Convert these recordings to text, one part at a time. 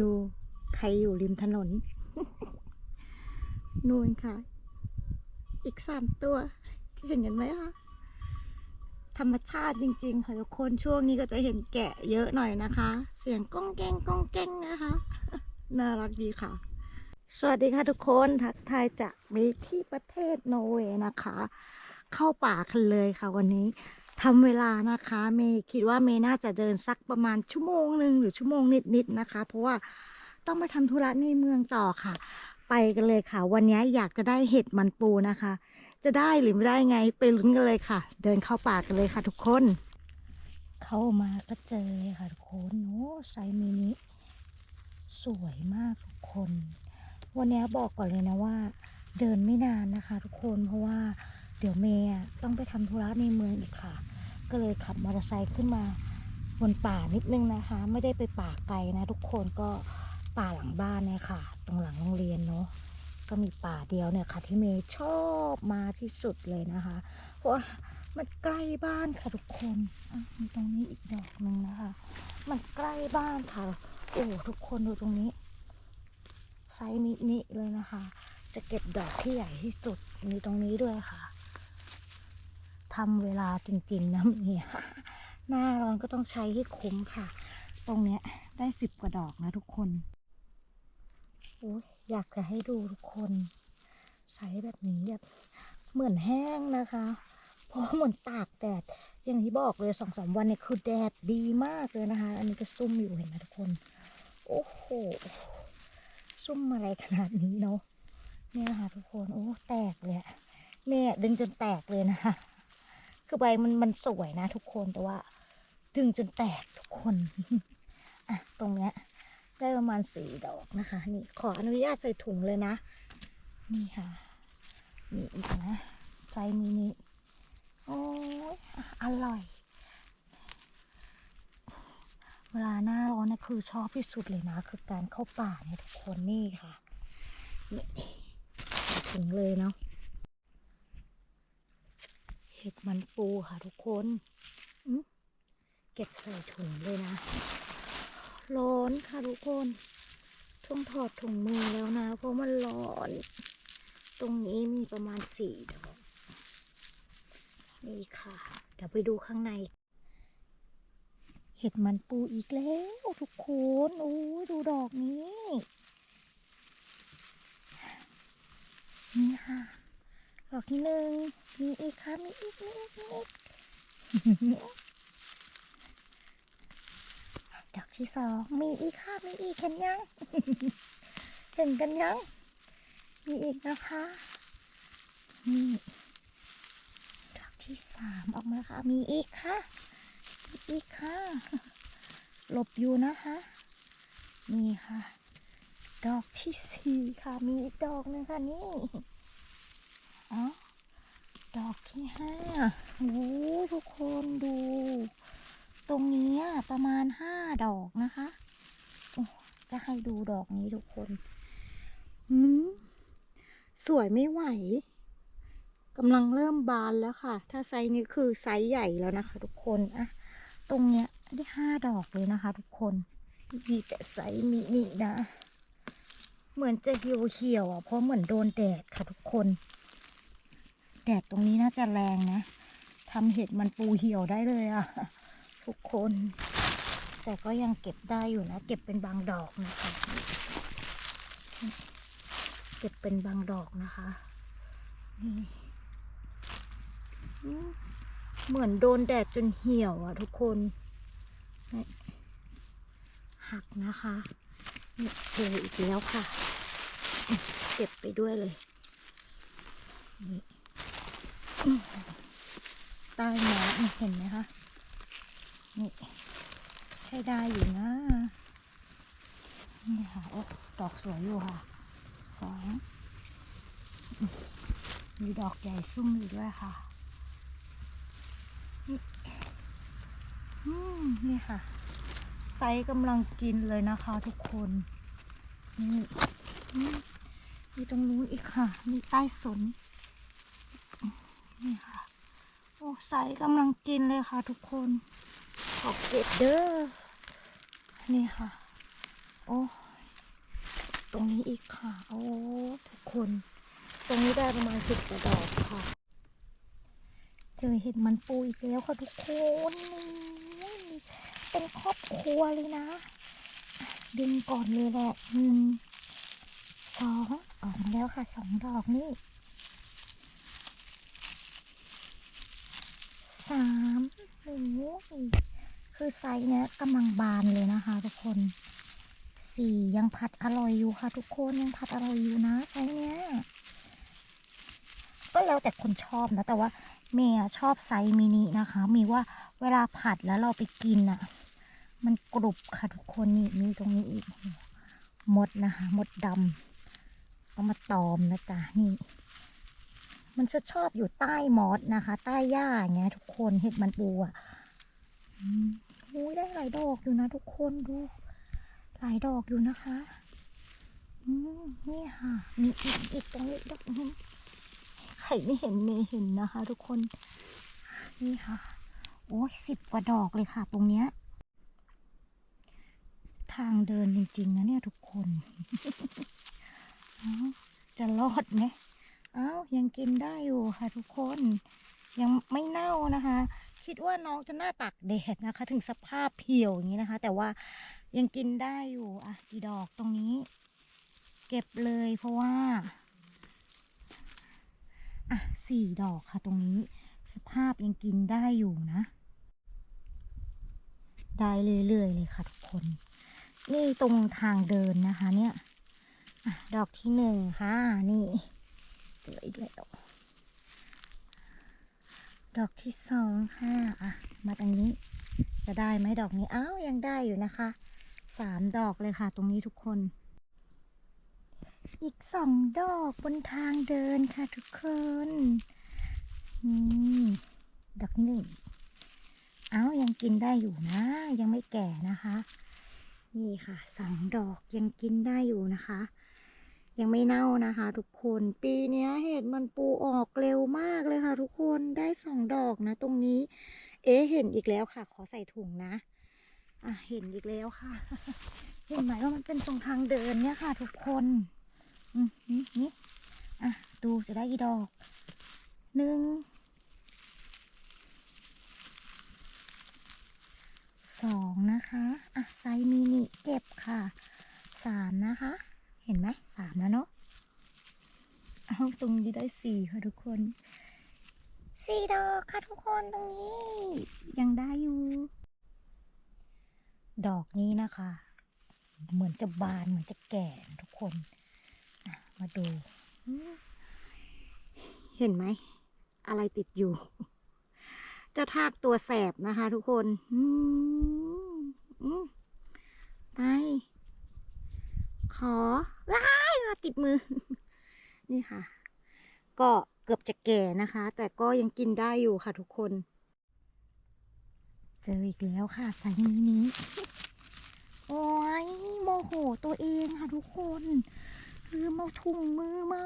ดูใครอยู่ริมถนน นู่นค่ะ อีกสามตัว เห็นกันไหมคะ ธรรมชาติจริง ๆ ค่ะทุกคนช่วงนี้ก็จะเห็นแกะเยอะหน่อยนะคะ เสียงก้องแกงก้องแกงนะคะ น่ารักดีค่ะ สวัสดีค่ะทุกคนทักทายจากมีที่ประเทศโนเวย์นะคะ เข้าป่ากันเลยค่ะวันนี้ ทำเวลานะคะ เมย์คิดว่าเมย์น่าจะเดินสักประมาณชั่วโมงหนึ่งหรือชั่วโมงนิดๆนะคะ เพราะว่าต้องไปทำธุระในเมืองต่อค่ะ ไปกันเลยค่ะ วันนี้อยากจะได้เห็ดมันปูนะคะ จะได้หรือไม่ได้ไงไปลุ้นกันเลยค่ะ เดินเข้าป่ากันเลยค่ะ ทุกคน เข้ามาก็เจอเลยค่ะทุกคนโอ้ไซมินิสวยมากทุกคน วันนี้บอกก่อนเลยนะว่า เดินไม่นานนะคะ ทุกคนเพราะว่า เดี๋ยวเมย์ต้องไปทำธุระในเมืองอีกค่ะ ก็เลยขับมอเตอร์ไซค์ขึ้นมาบนป่านิดนึงนะคะ ไม่ได้ไปป่าไกลนะ ทุกคนก็ป่าหลังบ้านเนี่ยค่ะ ตรงหลังโรงเรียนเนาะก็มีป่าเดียวเนี่ยค่ะ ที่เมย์ชอบมาที่สุดเลยนะคะ เพราะว่ามันใกล้บ้านค่ะทุกคนมีตรงนี้อีกดอกหนึ่งนะคะ มันใกล้บ้านค่ะ โอ้ทุกคนดูตรงนี้ไซส์มินิเลยนะคะ จะเก็บดอกที่ใหญ่ที่สุดมีตรงนี้ด้วยค่ะ ทำเวลาจริงๆนะเนี่ยหน้าร้อนก็ต้องใช้ให้คุ้มค่ะ ตรงเนี้ยได้สิบกว่าดอกนะทุกคนโอ้ยอยากจะให้ดูทุกคนไซส์แบบนี้แบบเหมือนแห้งนะคะ เพราะเหมือนตากแดดอย่างที่บอกเลยสองสามวันเนี่ยคือแดดดีมากเลยนะคะ อันนี้ก็ซุ่มอยู่เห็นไหมทุกคน โอ้โหซุ่มอะไรขนาดนี้เนาะเนี่ยนะคะทุกคน โอ้ แตกเลยแม่ดึงจนแตกเลยนะคะ คือใบมันมันสวยนะทุกคนแต่ว่า ดึงจนแตกทุกคน อะ ตรงเนี้ย ได้ประมาณสี่ดอกนะคะ นี่ขออนุญาตใส่ถุงเลยนะ นี่ค่ะ มีอีกนะไซส์มินิโอ้ยอะอร่อย เวลาหน้าร้อนเนี่ยคือชอบที่สุดเลยนะ คือการเข้าป่าเนี่ยทุกคนนี่ค่ะนี่ถึงเลยเนาะ เห็ดมันปูค่ะทุกคนเก็บใส่ถุงเลยนะ ร้อนค่ะทุกคนต้องถอดถุงมือแล้วนะ เพราะมันร้อน ตรงนี้มีประมาณสี่ดอกนี่ค่ะ เดี๋ยวไปดูข้างใน เห็ดมันปูอีกแล้วทุกคนโอ้ยดูดอกนี้ นี่ค่ะ ดอกที่หนึ่งมีอีกค่ะมีอีกมีอีกมีอีกดอกที่สองมีอีกค่ะมีอีกเห็นยังเห็นกันยัง มีอีกนะคะนี่ดอกที่สามออกมาค่ะ มีอีกค่ะมีอีกค่ะ หลบอยู่นะคะนี่ค่ะ ดอกที่สี่ค่ะ มีอีกดอกหนึงค่ะนี่ อ๋อดอกที่ห้าโอ้ทุกคนดู ตรงนี้ประมาณห้าดอกนะคะโอ้จะให้ดูดอกนี้ทุกคนหืมสวยไม่ไหวกำลังเริ่มบานแล้วค่ะ ถ้าไซส์นี้คือไซส์ใหญ่แล้วนะคะ ทุกคนอะตรงเนี้ยได้ห้าดอกเลยนะคะ ทุกคนมีแต่ไซส์มินินะ เหมือนจะเหี่ยวเหี่ยวๆอะเพราะเหมือนโดนแดดค่ะทุกคน แดดตรงนี้น่าจะแรงนะทำเห็ดมันปูเหี่ยวได้เลยอะทุกคน แต่ก็ยังเก็บได้อยู่นะ เก็บเป็นบางดอกนะคะ เก็บเป็นบางดอกนะคะนี่เหมือนโดนแดดจนเหี่ยวอะทุกคน หักนะคะเจออีกแล้วค่ะ เก็บไปด้วยเลยนี่ ใต้หมอนเห็นไหมคะนี่ใช้ได้อยู่นะ นี่ค่ะโอ้ดอกสวยอยู่ค่ะสองมีดอกใหญ่ซุ่มอยู่ด้วยค่ะนี่นี่ค่ะ ไซส์กำลังกินเลยนะคะทุกคนนี่มีตรงนู้นอีกค่ะ มีใต้สน นี่ค่ะ โอ้ไซส์กำลังกินเลยค่ะทุกคน ขอบเก็บเด้อ นี่ค่ะ โอ้ตรงนี้อีกค่ะ โอ้ทุกคน ตรงนี้ได้ประมาณสิบกว่าดอกค่ะ เจอเห็ดมันปูอีกแล้วค่ะทุกคนนี่เป็นครอบครัวเลยนะ ดึงก่อนเลยแหละหนึ่งสองออกมาแล้วค่ะสองดอกนี่ สามโอ้ยคือไซส์เนี้ยกำลังบานเลยนะคะทุกคนสี่ยังผัดอร่อยอยู่ค่ะ ทุกคนยังผัดอร่อยอยู่นะไซส์เนี้ยก็แล้วแต่คนชอบนะ แต่ว่าเมย์ชอบไซส์มินินะคะ มีว่าเวลาผัดแล้วเราไปกินอะ มันกรุบค่ะทุกคนนี่มีตรงนี้อีกมดนะคะ มดดำเอามาตอมนะจ๊ะนี่ มันจะชอบอยู่ใต้มอสนะคะ ใต้หญ้าอย่างเงี้ยทุกคนเห็ดมันปูอะอุ้ยได้หลายดอกอยู่นะทุกคนดู หลายดอกอยู่นะคะอืมนี่ค่ะ มีอีกอีกตรงนี้ดอกนึงใครไม่เห็นเมย์เห็นนะคะ ทุกคน นี่ค่ะ โอ้ยสิบกว่าดอกเลยค่ะ ตรงเนี้ย ทางเดินจริง ๆ นะเนี่ยทุกคน จะรอดไหม อ้ายังกินได้อยู่ค่ะทุกคน ยังไม่เน่านะคะ คิดว่าน้องจะหน้าตากแดดนะคะ ถึงสภาพเหี่ยวอย่างนี้นะคะ แต่ว่ายังกินได้อยู่อะกี่ดอกตรงนี้ เก็บเลยเพราะว่าอะสี่ดอกค่ะตรงนี้ สภาพยังกินได้อยู่นะ ได้เรื่อยๆเลยค่ะทุกคน นี่ตรงทางเดินนะคะ เนี่ยอะดอกที่หนึ่งค่ะนี่ จออีกแล้วดอกที่สองค่ะอะ มาตรงนี้ จะได้ไหมดอกนี้ อ้าว ยังได้อยู่นะคะ สามดอกเลยค่ะ ตรงนี้ทุกคน อีกสองดอกบนทางเดินค่ะทุกคนนี่ดอกหนึ่งอ้าว ยังกินได้อยู่นะ ยังไม่แก่นะคะ นี่ค่ะสองดอกยังกินได้อยู่นะคะ ยังไม่เน่านะคะ ทุกคนปีนี้เห็ดมันปูออกเร็วมากเลยค่ะ ทุกคนได้สองดอกนะ ตรงนี้ เอ๊เห็นอีกแล้วค่ะ ขอใส่ถุงนะอะเห็นอีกแล้วค่ะ เห็นไหมว่ามันเป็นตรงทางเดินเนี่ยค่ะ ทุกคนอืมนี่นี่อะดูจะได้กี่ดอกหนึ่งสองนะคะ อะไซมินิเก็บค่ะสามนะคะ เห็นไหมสามแล้วเนาะเอาตรงนี้ได้สี่ค่ะทุกคนสี่ดอกค่ะทุกคนตรงนี้ ยังได้อยู่ ดอกนี้นะคะ เหมือนจะบานเหมือนจะแก่นะทุกคนอะมาดูอืมเห็นไหม อะไรติดอยู่เจะทากตัวแสบนะคะทุกคน อืมอืมไป ขอว้ายมาติดมือ นี่ค่ะ ก็เกือบจะแก่นะคะ แต่ก็ยังกินได้อยู่ค่ะทุกคน เจออีกแล้วค่ะไซส์นี้นี้ โอ้ยโมโหตัวเองค่ะทุกคนลืมเอาถุงมือมา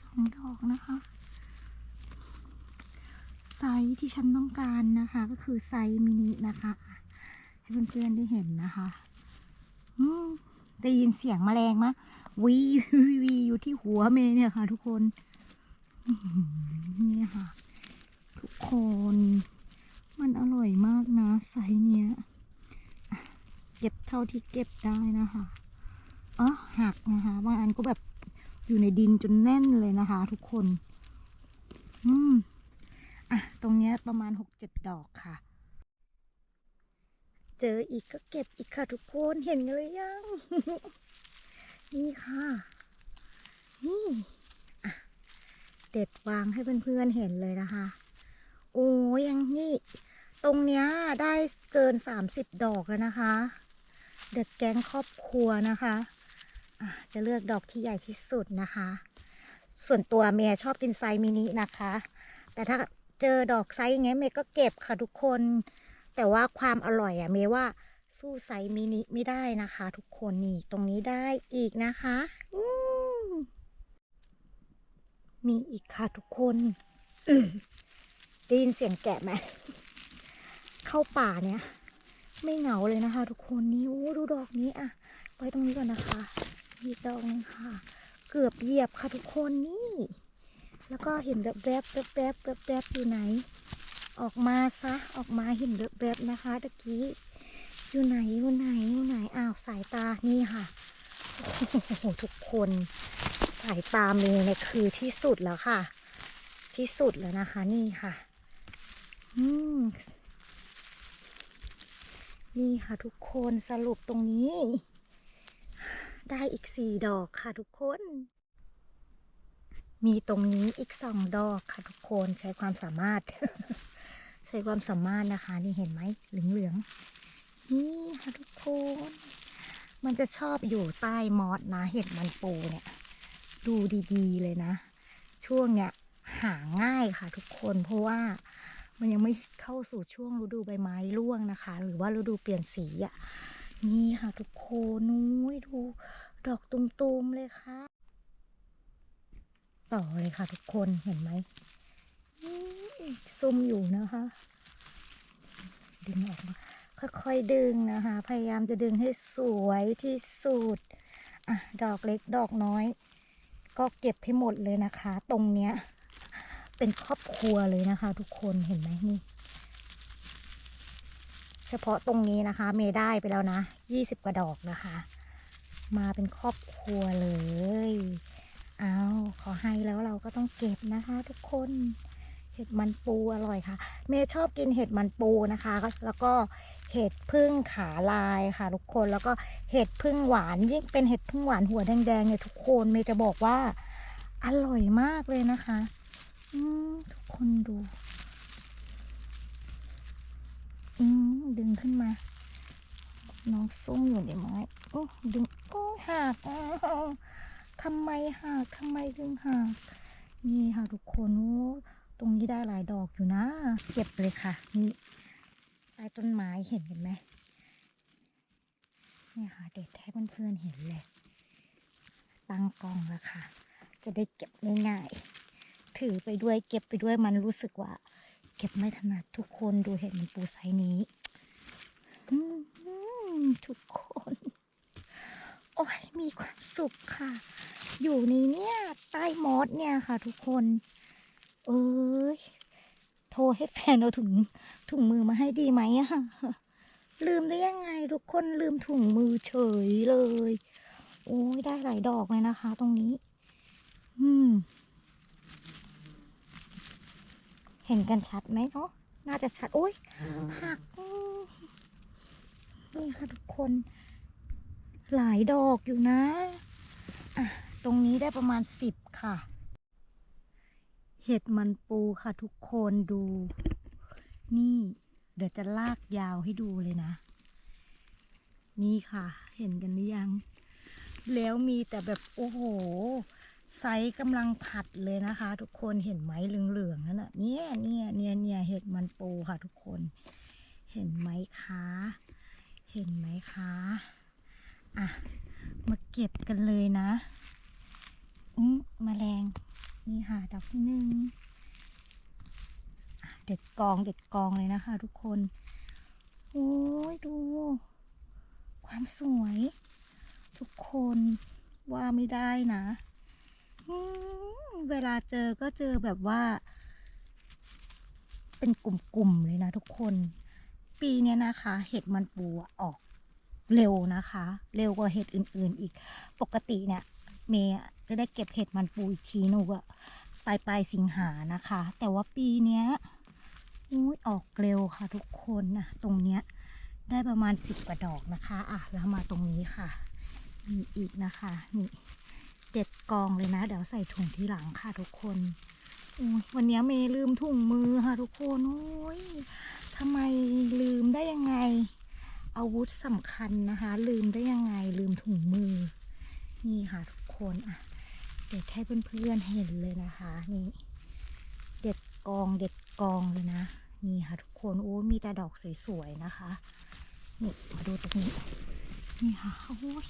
สองดอกนะคะ ไซส์ที่ฉันต้องการนะคะ ก็คือไซส์มินินะคะ ให้เพื่อนๆได้เห็นนะคะ ได้ยินเสียงแมลงมะวีวีวีอยู่ที่หัวเมย์เนี่ยค่ะ ทุกคนนี่ค่ะ ทุกคน มันอร่อยมากนะไซส์เนี้ยเก็บเท่าที่เก็บได้นะคะอ๋อหักนะคะบางอันก็แบบอยู่ในดินจนแน่นเลยนะคะ ทุกคน อืม อะ ตรงเนี้ยประมาณหกเจ็ดดอกค่ะ เจออีกก็เก็บอีกค่ะทุกคนเห็นกันหรือยัง นี่ค่ะ นี่เด็ดวางให้เพื่อนๆเห็นเลยนะคะ โอ้ยังนี่ ตรงเนี้ยได้เกินสามสิบดอกแล้วนะคะ เด็ดแก๊งครอบครัวนะคะะจะเลือกดอกที่ใหญ่ที่สุดนะคะ ส่วนตัวเมียชอบกินไซส์มินินะคะ แต่ถ้าเจอดอกไซส์อย่างเงี้ยเมย์ก็เก็บค่ะทุกคน แต่ว่าความอร่อยอะเมย์ว่าสู้ไซส์มินิไม่ได้นะคะ ทุกคนนี่ตรงนี้ได้อีกนะคะมมีอีกค่ะทุกคนได้ยินเสียงแกะไหมเข้าป่าเนี่ย ไม่เหงาเลยนะคะ ทุกคนนี่โอ้ดูดอกนี้อะไว้ตรงนี้ก่อนนะคะอีกดอกนึงค่ะ เกือบเหยียบค่ะทุกคนนี่ แล้วก็เห็นแบบแบบแบบแบบแบบแบบอยู่ไหน ออกมาซะ ออกมาเห็นแบบแบบนะคะตะกี้ อยู่ไหน อยู่ไหน อยู่ไหน อ้าว สายตา นี่ค่ะ โอ้โห ทุกคน สายตาเมย์เนี่ยคือที่สุดแล้วค่ะ ที่สุดแล้วนะคะ นี่ค่ะ อืม นี่ค่ะทุกคนสรุปตรงนี้ ได้อีกสี่ดอกค่ะทุกคนมีตรงนี้อีกสองดอกค่ะทุกคนใช้ความสามารถ ใช้ความสามารถนะคะ นี่เห็นไหมเหลืองๆนี่ค่ะทุกคน มันจะชอบอยู่ใต้มอสนะ เห็ดมันปูเนี่ย ดูดีๆเลยนะ ช่วงเนี้ยหาง่ายค่ะทุกคนเพราะว่ามันยังไม่เข้าสู่ช่วงฤดูใบไม้ร่วงนะคะ หรือว่าฤดูเปลี่ยนสีอะ่ะนี่ค่ะทุกคนนุ้ยดูดอกตุมๆเลยค่ะ ต่อเลยค่ะทุกคนเห็นไหม ซุ่มอยู่นะคะ ดึงออกมาค่อยๆดึงนะคะ พยายามจะดึงให้สวยที่สุดอะดอกเล็กดอกน้อย ก็เก็บให้หมดเลยนะคะ ตรงเนี้ย เป็นครอบครัวเลยนะคะ ทุกคนเห็นไหมนี่ เฉพาะตรงนี้นะคะ เมย์ได้ไปแล้วนะยี่สิบกว่าดอกนะคะ มาเป็นครอบครัวเลย เอาขอให้แล้วเราก็ต้องเก็บนะคะ ทุกคน เห็ดมันปูอร่อยค่ะ เมย์ชอบกินเห็ดมันปูนะคะ แล้วก็เห็ดพึ่งขาลายค่ะทุกคนแล้วก็เห็ดพึ่งหวานยิ่งเป็นเห็ดพึ่งหวานหัวแดงๆเนี่ยทุกคนเมย์จะบอกว่า อร่อยมากเลยนะคะ อืมทุกคนดูอืมดึงขึ้นมา น้องซุ่มอยู่ในไม้โอ้ดึงโอ้หักอ้าวทำไมหักทำไมดึงหักนี่ค่ะทุกคนโอ้ ตรงนี้ได้หลายดอกอยู่นะ เก็บเลยค่ะ นี่ใต้ต้นไม้เห็นกันไหมนี่ค่ะ เด็ดให้เพื่อนๆเห็นเลย ตั้งกล้องแล้วค่ะ จะได้เก็บง่ายๆ ถือไปด้วยเก็บไปด้วยมันรู้สึกว่า เก็บไม่ถนัดทุกคนดูเห็ดมันปูไซนี้ทุกคน โอ้ยมีความสุขค่ะ อยู่ในเนี่ย ใต้มอสเนี่ยค่ะทุกคน เอ้ย โทรให้แฟนเอาถุงถุงมือมาให้ดีไหมอะลืมได้ยังไงทุกคนลืมถุงมือเฉยเลย โอ้ยได้หลายดอกเลยนะคะ ตรงนี้ อืม เห็นกันชัดไหมเนาะน่าจะชัด โอ้ยหักนี่ค่ะทุกคน หลายดอกอยู่นะ อะ ตรงนี้ได้ประมาณสิบค่ะ เห็ดมันปูค่ะทุกคนดู นี่ เดี๋ยวจะลากยาวให้ดูเลยนะ นี่ค่ะ เห็นกันหรือยัง แล้วมีแต่แบบโอ้โห ไซส์กำลังผัดเลยนะคะ ทุกคนเห็นไหมเหลืองๆนั่นน่ะเนี่ยเนี่ยเนี่ยเนี่ยเห็ดมันปูค่ะทุกคน เห็นไหมคะ เห็นไหมคะอะมาเก็บกันเลยนะ อืมแมลง นี่ค่ะ ดอกที่หนึ่งเด็ดกองเด็ดกองเลยนะคะ ทุกคน โอ้ยดู ความสวย ทุกคนว่าไม่ได้นะ เวลาเจอก็เจอแบบว่า เป็นกลุ่มๆเลยนะทุกคน ปีนี้นะคะ เห็ดมันปูออกเร็วนะคะ เร็วกว่าเห็ดอื่นๆอีก ปกติเนี่ย เมย์จะได้เก็บเห็ดมันปูอีกทีหนูอะ ปลายปลายสิงหานะคะ แต่ว่าปีเนี้ยอุ้ยออกเร็วค่ะทุกคนนะตรงเนี้ยได้ประมาณสิบกว่าดอกนะคะอะแล้วมาตรงนี้ค่ะ มีอีกนะคะนี่เด็ดกองเลยนะ เดี๋ยวใส่ถุงที่หลังค่ะทุกคนโอ้ยวันนี้เมย์ลืมถุงมือค่ะทุกคนโอ้ยทำไมลืมได้ยังไง อาวุธสำคัญนะคะ ลืมได้ยังไงลืมถุงมือ นี่ค่ะทุกคนอะ เด็ดให้เพื่อนๆเห็นเลยนะคะ นี่ เด็ดกองเด็ดกองเลยนะ นี่ค่ะทุกคนโอ้มีแต่ดอกสวยๆนะคะ นี่มาดูตรงนี้ นี่ค่ะโอ้ย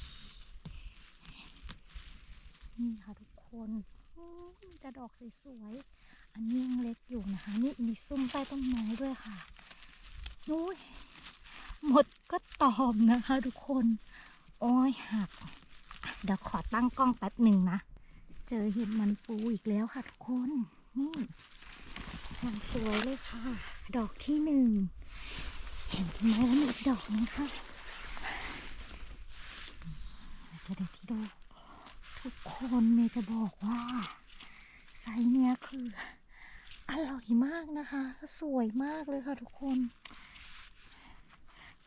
นี่ค่ะทุกคนโอ้มีแต่ดอกสวยๆอันนี้ยังเล็กอยู่นะคะ นี่มีซุ้มใต้ต้นไม้ด้วยค่ะนุ้ยหมดก็ตอมนะคะ ทุกคน โอ้ยหักเดี๋ยวขอตั้งกล้องแป๊บหนึ่งนะ เจอเห็ดมันปูอีกแล้วค่ะทุกคน นี่อย่างสวยเลยค่ะ ดอกที่หนึ่ง เห็นไหมแล้วมีอีกดอกนึงค่ะจะได้ที่ดอกทุกคนเมย์จะบอกว่าไซส์เนี้ยคือ อร่อยมากนะคะสวยมากเลยค่ะทุกคน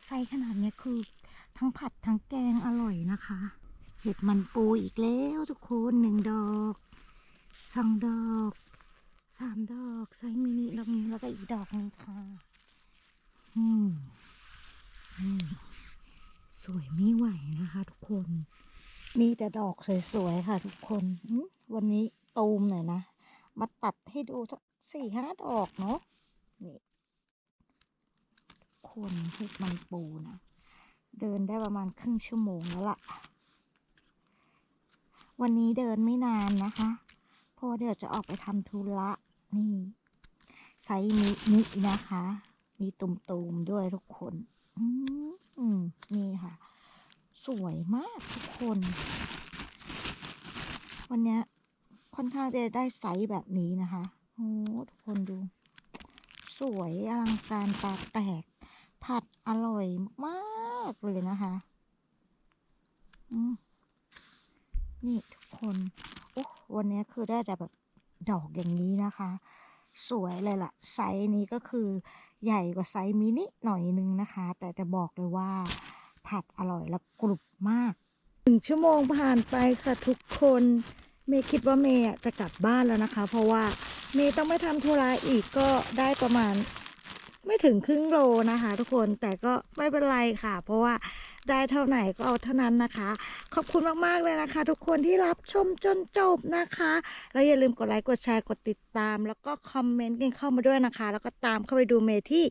ไซส์ขนาดเนี้ยคือทั้งผัดทั้งแกงอร่อยนะคะ เห็ดมันปูอีกแล้วทุกคนหนึ่งดอกสองดอกสามดอกไซส์มินิดอกนี้แล้วก็อีกดอกนึงค่ะอืมอืมสวยไม่ไหวนะคะ ทุกคน มีแต่ดอกสวยๆค่ะ ทุกคนวันนี้ตูมหน่อยนะ มาตัดให้ดูสักสี่ห้าดอกเนาะนี่ทุกคนเห็ดมันปูนะ เดินได้ประมาณครึ่งชั่วโมงแล้วล่ะ วันนี้เดินไม่นานนะคะ เพราะเดี๋ยวจะออกไปทำธุระนี่ไซส์มินินะคะ มีตุ่มๆด้วยทุกคนอืมอืมนี่ค่ะ สวยมากทุกคน วันนี้ค่อนข้างจะได้ไซส์แบบนี้นะคะโอ้ทุกคนดู สวยอลังการตาแตก ผัดอร่อยมาก ๆ เลยนะคะ อืม นี่ทุกคนโอ้วันนี้คือได้แต่แบบดอกอย่างนี้นะคะ สวยเลยล่ะ ไซส์นี้ก็คือใหญ่กว่าไซส์มินิหน่อยนึงนะคะ แต่จะบอกเลยว่า ผัดอร่อยและกรุบมากหนึ่งชั่วโมงผ่านไปค่ะทุกคนเมย์คิดว่าเมย์จะกลับบ้านแล้วนะคะ เพราะว่าเมย์ต้องไปทำธุระอีกก็ได้ประมาณไม่ถึงครึ่งโลนะคะ ทุกคนแต่ก็ไม่เป็นไรค่ะ เพราะว่า ได้เท่าไหนก็เอาเท่านั้นนะคะ ขอบคุณมากๆเลยนะคะ ทุกคนที่รับชมจนจบนะคะแล้วอย่าลืมกดไลค์กดแชร์กดติดตาม แล้วก็คอมเมนต์กันเข้ามาด้วยนะคะ แล้วก็ตามเข้าไปดูเมย์ที่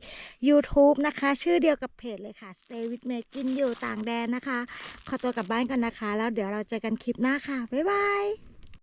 YouTube นะคะ ชื่อเดียวกับเพจเลยค่ะ Stay with May กินอยู่ต่างแดนนะคะ ขอตัวกลับบ้านกันนะคะ แล้วเดี๋ยวเราเจอกันคลิปหน้าค่ะบ๊ายบาย